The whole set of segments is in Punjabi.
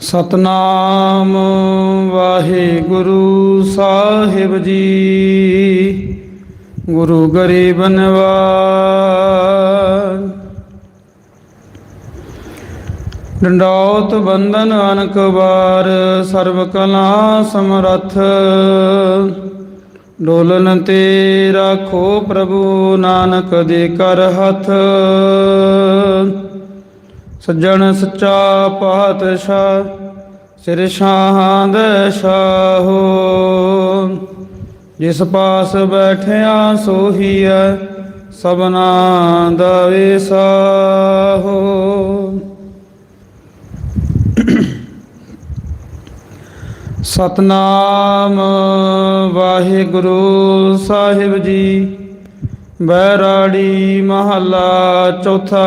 ਸਤਨਾਮ ਵਾਹਿਗੁਰੂ ਸਾਹਿਬ ਜੀ। ਗੁਰੂ ਗਰੀਬ ਨਿਵਾਜ ਡੰਡੌਤ ਬੰਦਨ ਅਨਕ ਬਾਰ ਸਰਬ ਕਲਾ ਸਮਰੱਥ। ਡੋਲਨ ਤੇ ਰਾਖੋ ਪ੍ਰਭੂ ਨਾਨਕ ਦੇ ਕਰ ਹੱਥ। ਸੱਜਣ ਸੱਚਾ ਪਾਤਸ਼ਾਹ, ਸਿਰ ਸ਼ਾਹਾਂ ਦੇ ਸ਼ਾਹੋ ਜਿਸ ਪਾਸ ਬੈਠਿਆ ਸੋਹੀਐ, ਸਭਨਾ ਦਾ ਵਿਸਾਹੋ। ਸਤਨਾਮ ਵਾਹਿਗੁਰੂ ਸਾਹਿਬ ਜੀ, ਬੈਰਾੜੀ ਮਹੱਲਾ ਚੌਥਾ।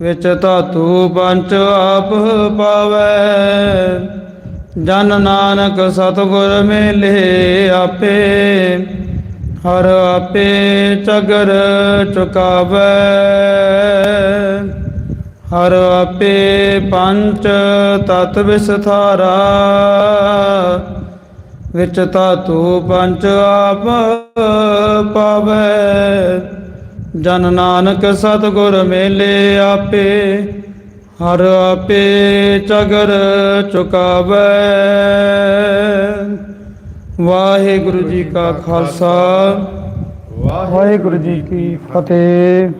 ਵਿੱਚ ਧਾਤੂ ਪੰਚ ਆਪ ਪਾਵੇ। ਜਨ ਨਾਨਕ ਸਤਗੁਰ ਮੇਲੇ ਆਪੇ, ਹਰ ਆਪੇ ਚਗਰ ਚੁਕਾਵੇ। ਹਰ ਆਪੇ ਪੰਚ ਤਤ ਵਿਸਥਾਰਾ, ਵਿੱਚ ਧਾਤੂ ਪੰਚ ਆਪ ਪਾਵੇ। ਜਨ ਨਾਨਕ ਸਤਗੁਰ ਮੇਲੇ ਆਪੇ, ਹਰ ਆਪੇ ਚਗਰ ਚੁਕਾਵੇ। ਵਾਹਿਗੁਰੂ ਜੀ ਕਾ ਖਾਲਸਾ। ਵਾਹਿਗੁਰੂ ਜੀ ਕੀ ਫਤਿਹ।